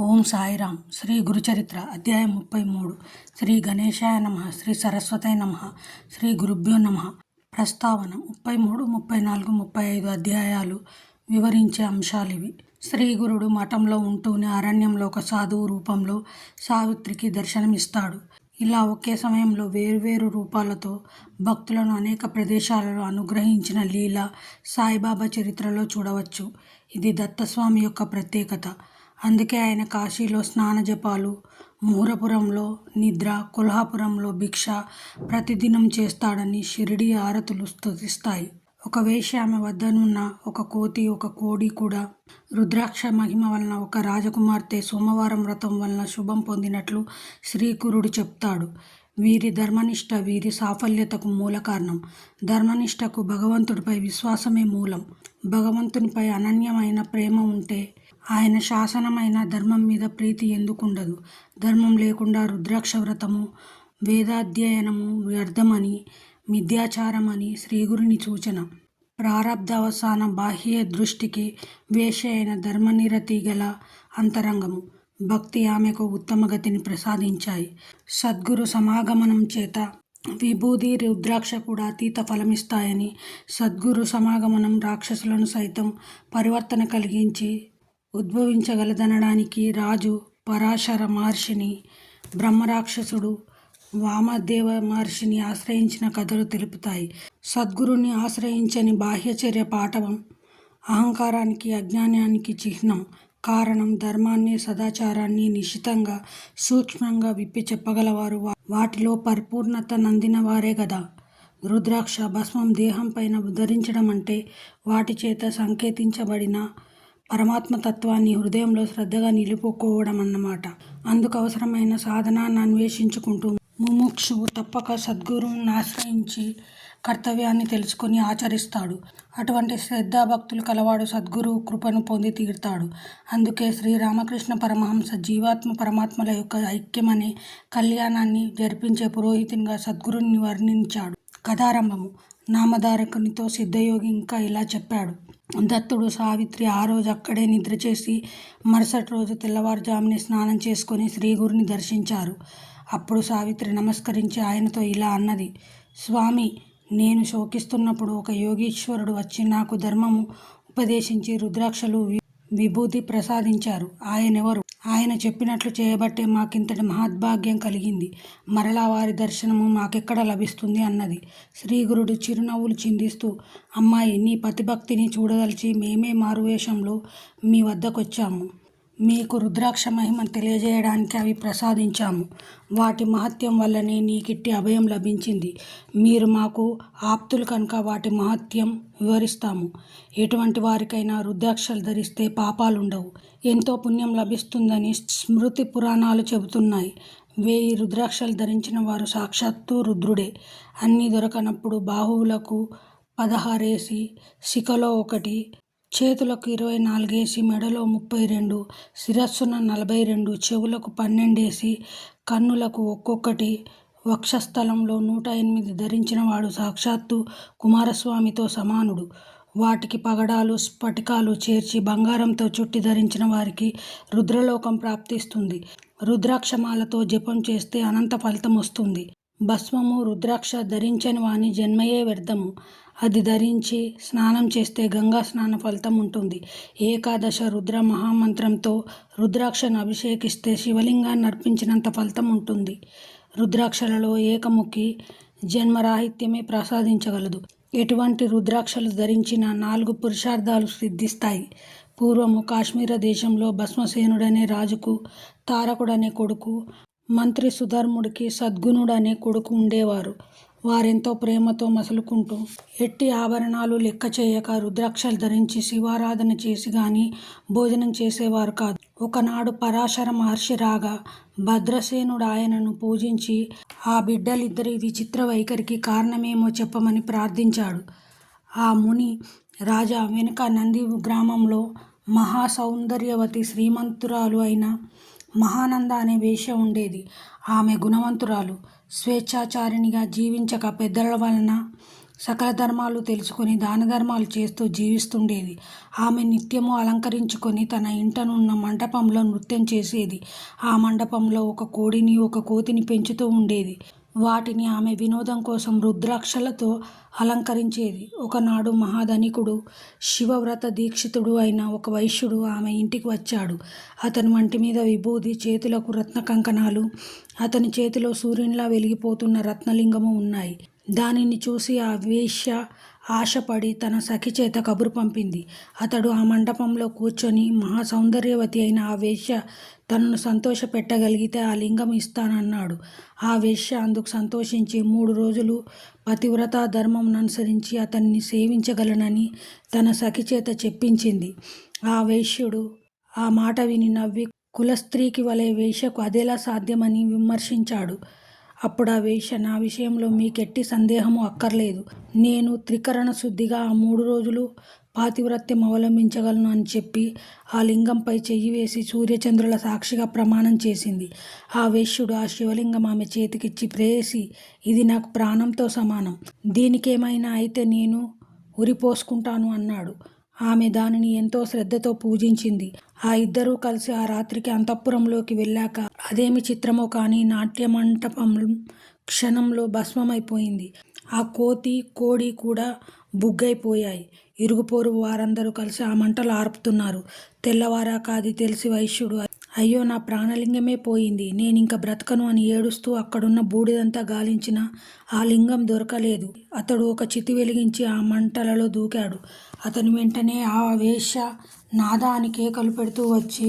ఓం సాయిరాం. శ్రీ గురుచరిత్ర అధ్యాయం ముప్పై మూడు శ్రీ గణేశాయ నమ శ్రీ సరస్వతయ నమ శ్రీ గురుభ్యో నమ. ప్రస్తావన ముప్పై మూడు ముప్పై నాలుగు ముప్పై ఐదు అధ్యాయాలు వివరించే అంశాలు ఇవి. శ్రీ గురుడు మఠంలో ఉంటూనే అరణ్యంలో ఒక సాధువు రూపంలో సావిత్రికి దర్శనమిస్తాడు. ఇలా ఒకే సమయంలో వేరువేరు రూపాలతో భక్తులను అనేక ప్రదేశాలలో అనుగ్రహించిన లీల సాయిబాబా చరిత్రలో చూడవచ్చు. ఇది దత్తస్వామి యొక్క ప్రత్యేకత. అందుకే ఆయన కాశీలో స్నాన జపాలు ముహురపురంలో నిద్ర కొల్హాపురంలో భిక్ష ప్రతిదినం చేస్తాడని షిరిడి ఆరతులు స్తుతిస్తాయి. ఒక వేష ఆమె వద్దనున్న ఒక కోతి ఒక కోడి కూడా రుద్రాక్ష మహిమ వలన ఒక రాజకుమార్తె సోమవారం వ్రతం వలన శుభం పొందినట్లు శ్రీకురుడు చెప్తాడు. వీరి ధర్మనిష్ట వీరి సాఫల్యతకు మూల కారణం ధర్మనిష్టకు భగవంతుడిపై విశ్వాసమే మూలం. భగవంతునిపై అనన్యమైన ప్రేమ ఉంటే ఆయన శాసనమైన ధర్మం మీద ప్రీతి ఎందుకుండదు. ధర్మం లేకుండా రుద్రాక్ష వ్రతము వేదాధ్యయనము వ్యర్థమని మిథ్యాచారమని శ్రీగురుని సూచన. ప్రారబ్ధావసాన బాహ్య దృష్టికి వేష అయిన ధర్మనిరతి గల అంతరంగము. భక్తి ఆమెకు ఉత్తమ గతిని ప్రసాదించాయి. సద్గురు సమాగమనం చేత విభూది రుద్రాక్ష కూడా అతీత ఫలమిస్తాయని సద్గురు సమాగమనం రాక్షసులను సైతం పరివర్తన కలిగించి ఉద్భవించగలదనడానికి రాజు పరాశర మహర్షిని బ్రహ్మరాక్షసుడు వామదేవ మహర్షిని ఆశ్రయించిన కథలు తెలుపుతాయి. సద్గురుని ఆశ్రయించని బాహ్యచర్య పాఠవం అహంకారానికి అజ్ఞానానికి చిహ్నం. కారణం ధర్మాన్ని సదాచారాన్ని నిశితంగా సూక్ష్మంగా విప్పి చెప్పగలవారు వాటిలో పరిపూర్ణత నందిన వారే కదా రుద్రాక్ష భస్మం దేహం పైన ధరించడం అంటే వాటి చేత సంకేతించబడిన పరమాత్మ తత్వాన్ని హృదయంలో శ్రద్ధగా నిలుపుకోవడం అన్నమాట అందుకు అవసరమైన సాధనాన్ని అన్వేషించుకుంటూ ముముక్షువు తప్పక సద్గురువుని ఆశ్రయించి కర్తవ్యాన్ని తెలుసుకొని ఆచరిస్తాడు. అటువంటి శ్రద్ధాభక్తులు కలవాడు సద్గురు కృపను పొంది తీరుతాడు. అందుకే శ్రీరామకృష్ణ పరమహంస జీవాత్మ పరమాత్మల యొక్క ఐక్యమనే కళ్యాణాన్ని జరిపించే పురోహితునిగా సద్గురుని వర్ణించాడు. కథారంభము. నామధారకునితో సిద్ధయోగి ఇంకా ఇలా చెప్పాడు. దత్తుడు సావిత్రి ఆ రోజు అక్కడే నిద్ర చేసి మరుసటి రోజు తెల్లవారుజామునే స్నానం చేసుకొని శ్రీగురుని దర్శించారు. అప్పుడు సావిత్రి నమస్కరించి ఆయనతో ఇలా అన్నది స్వామి నేను శోకిస్తున్నప్పుడు ఒక యోగీశ్వరుడు వచ్చి నాకు ధర్మము ఉపదేశించి రుద్రాక్షలు విభూతి ప్రసాదించారు. ఆయనెవరు? ఆయన చెప్పినట్లు చేయబట్టే మాకింతటి మహద్భాగ్యం కలిగింది. మరలా వారి దర్శనము మాకెక్కడ లభిస్తుంది అన్నది శ్రీగురుడు చిరునవ్వులు చిందిస్తూ అమ్మాయి నీ పతిభక్తిని చూడదలిచి మేమే మారువేషంలో మీ వద్దకొచ్చాము. మీకు రుద్రాక్ష మహిమ తెలియజేయడానికి అవి ప్రసాదించాము. వాటి మహత్యం వల్లనే నీకిట్టి అభయం లభించింది. మీరు మాకు ఆప్తులు కనుక వాటి మహత్యం వివరిస్తాము. ఎటువంటి వారికైనా రుద్రాక్షలు ధరిస్తే పాపాలుండవు. ఎంతో పుణ్యం లభిస్తుందని స్మృతి పురాణాలు చెబుతున్నాయి. వేయి రుద్రాక్షలు ధరించిన వారు సాక్షాత్తు రుద్రుడే. అన్నీ దొరకనప్పుడు బాహువులకు పదహారేసి శిఖలో ఒకటి చేతులకు ఇరవై నాలుగేసి మెడలో ముప్పై రెండు శిరస్సున నలభై రెండు చెవులకు పన్నెండేసి కన్నులకు ఒక్కొక్కటి. వక్షస్థలంలో నూట ఎనిమిది ధరించిన వాడు సాక్షాత్తు కుమారస్వామితో సమానుడు. వాటికి పగడాలు స్ఫటికాలు చేర్చి బంగారంతో చుట్టి ధరించిన వారికి రుద్రలోకం ప్రాప్తిస్తుంది. రుద్రాక్షమాలతో జపం చేస్తే అనంత ఫలితం వస్తుంది. భస్మము రుద్రాక్ష ధరించని వాని జన్మయే వ్యర్థము. అది ధరించి స్నానం చేస్తే గంగా స్నాన ఫలితం ఉంటుంది. ఏకాదశ రుద్ర మహామంత్రంతో రుద్రాక్షను అభిషేకిస్తే శివలింగాన్ని అర్పించినంత ఫలితం ఉంటుంది. రుద్రాక్షలలో ఏకముఖి జన్మరాహిత్యమే ప్రసాదించగలదు. ఎటువంటి రుద్రాక్షలు ధరించిన నాలుగు పురుషార్థాలు సిద్ధిస్తాయి. పూర్వము కాశ్మీర దేశంలో భస్మసేనుడనే రాజుకు తారకుడనే కొడుకు మంత్రి సుధర్ముడికి సద్గుణుడనే కొడుకు ఉండేవారు. వారెంతో ప్రేమతో మసులుకుంటూ ఎట్టి ఆభరణాలు లెక్క చేయక రుద్రాక్షలు ధరించి శివారాధన చేసి గాని భోజనం చేసేవారు కాదు. ఒకనాడు పరాశర మహర్షి రాగా భద్రసేనుడు ఆయనను పూజించి ఆ బిడ్డలిద్దరి విచిత్ర వైఖరికి కారణమేమో చెప్పమని ప్రార్థించాడు. ఆ ముని రాజా వెనుక నంది గ్రామంలో మహా సౌందర్యవతి శ్రీమంతురాలు అయిన మహానంద అనే వేష ఉండేది. ఆమె గుణవంతురాలు. స్వేచ్ఛాచారిణిగా జీవించక పెద్దల వలన సకల ధర్మాలు తెలుసుకొని దాన ధర్మాలు చేస్తూ జీవిస్తుండేది. ఆమె నిత్యము అలంకరించుకొని తన ఇంటనున్న మండపంలో నృత్యం చేసేది. ఆ మండపంలో ఒక కోడిని ఒక కోతిని పెంచుతూ ఉండేది. వాటిని ఆమె వినోదం కోసం రుద్రాక్షలతో అలంకరించేది. ఒకనాడు మహాధనికుడు శివవ్రత దీక్షితుడు అయిన ఒక వైశ్యుడు ఆమె ఇంటికి వచ్చాడు. అతని వంటి మీద విభూది చేతులకు రత్న కంకణాలు అతని చేతిలో సూర్యునిలా వెలిగిపోతున్న రత్నలింగము ఉన్నాయి. దానిని చూసి ఆ వేశ్య ఆశపడి తన సఖి చేత కబురు పంపింది. అతడు ఆ మండపంలో కూర్చొని మహా సౌందర్యవతి అయిన ఆ వేశ్య తనను సంతోషపెట్టగలిగితే ఆ లింగం ఇస్తానన్నాడు. ఆ వేశ్య అందుకు సంతోషించి మూడు రోజులు పతివ్రత ధర్మం అనుసరించి అతన్ని సేవించగలనని తన సఖి చేత చెప్పించింది. ఆ వేశ్యుడు ఆ మాట విని నవ్వి కులస్త్రీకి వలె వేశ్యకు అదేలా సాధ్యమని విమర్శించాడు. అప్పుడు ఆ వేశ్య నా విషయంలో మీకెట్టి సందేహము అక్కర్లేదు. నేను త్రికరణ శుద్ధిగా ఆ మూడు రోజులు పాతివ్రత్యం అవలంబించగలను అని చెప్పి ఆ లింగంపై చెయ్యి వేసి సూర్యచంద్రుల సాక్షిగా ప్రమాణం చేసింది. ఆ వేష్యుడు ఆ శివలింగం ఆమె చేతికిచ్చి ప్రేయసి ఇది నాకు ప్రాణంతో సమానం. దీనికేమైనా అయితే నేను ఉరిపోసుకుంటాను అన్నాడు. ఆమె దానిని ఎంతో శ్రద్ధతో పూజించింది. ఆ ఇద్దరూ కలిసి ఆ రాత్రికి అంతఃపురంలోకి వెళ్ళాక అదేమి చిత్రమో కానీ నాట్య మంటపం క్షణంలో భస్మమైపోయింది. ఆ కోతి కోడి కూడా బుగ్గైపోయాయి. ఇరుగుపోరు వారందరూ కలిసి ఆ మంటలు ఆర్పుతున్నారు. తెల్లవారాక అది తెలిసి వైశ్యుడు అయ్యో నా ప్రాణలింగమే పోయింది. నేను ఇంకా బ్రతకను అని ఏడుస్తూ అక్కడున్న బూడిదంతా గాలించిన ఆ లింగం దొరకలేదు. అతడు ఒక చితి వెలిగించి ఆ మంటలలో దూకాడు. అతను వెంటనే ఆ వేష నాదా అని కేకలు పెడుతూ వచ్చి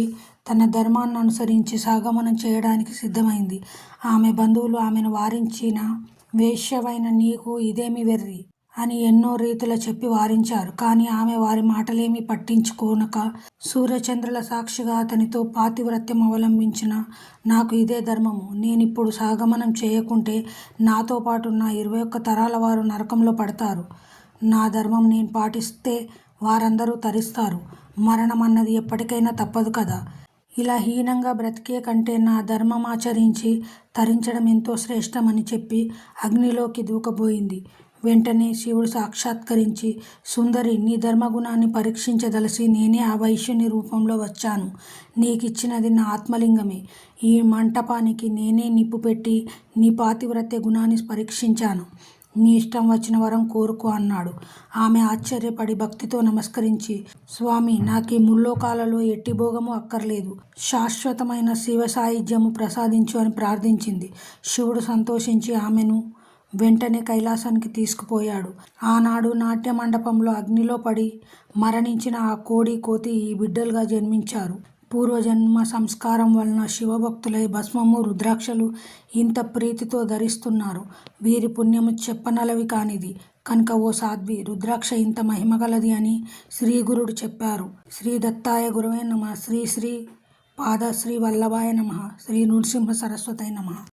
తన ధర్మాన్ని అనుసరించి సాగమనం చేయడానికి సిద్ధమైంది. ఆమె బంధువులు ఆమెను వారించిన వేశ్యవైన నీకు ఇదేమి వెర్రి అని ఎన్నో రీతుల చెప్పి వారించారు. కానీ ఆమె వారి మాటలేమీ పట్టించుకోనక సూర్యచంద్రుల సాక్షిగా అతనితో పాతివ్రత్యం అవలంబించిన నాకు ఇదే ధర్మము. నేనిప్పుడు సాగమనం చేయకుంటే నాతో పాటు నా ఇరవై ఒక్క తరాల వారు నరకంలో పడతారు. నా ధర్మం నేను పాటిస్తే వారందరూ తరిస్తారు. మరణం అన్నది ఎప్పటికైనా తప్పదు కదా. ఇలా హీనంగా బ్రతికే కంటే నా ధర్మం ఆచరించి తరించడం ఎంతో శ్రేష్టమని చెప్పి అగ్నిలోకి దూకబోయింది. వెంటనే శివుడు సాక్షాత్కరించి సుందరి నీ ధర్మగుణాన్ని పరీక్షించదలసి నేనే ఆ వైశ్యుని రూపంలో వచ్చాను. నీకిచ్చినది నా ఆత్మలింగమే. ఈ మంటపానికి నేనే నిప్పు పెట్టి నీ పాతివ్రత్య గుణాన్ని పరీక్షించాను. నీ ఇష్టం వచ్చిన వరం కోరుకో అన్నాడు. ఆమె ఆశ్చర్యపడి భక్తితో నమస్కరించి స్వామి నాకు ఈ ముల్లోకాలలో ఎట్టి భోగము అక్కర్లేదు. శాశ్వతమైన శివ సాయుధ్యము ప్రసాదించు అని ప్రార్థించింది. శివుడు సంతోషించి ఆమెను వెంటనే కైలాసానికి తీసుకుపోయాడు. ఆనాడు నాట్య మండపంలో అగ్నిలో పడి మరణించిన ఆ కోడి కోతి ఈ బిడ్డలుగా జన్మించారు. పూర్వజన్మ సంస్కారం వలన శివభక్తులై భస్మము రుద్రాక్షలు ఇంత ప్రీతితో ధరిస్తున్నారు. వీరి పుణ్యము చెప్పనలవి కానిది. కనుక ఓ సాధ్వి రుద్రాక్ష ఇంత మహిమగలది అని శ్రీ గురుడు చెప్పారు. శ్రీ దత్తాయ గురవే నమ. శ్రీ శ్రీ పాద శ్రీ వల్లభాయ నమ. శ్రీ నృసింహ సరస్వతయ నమ.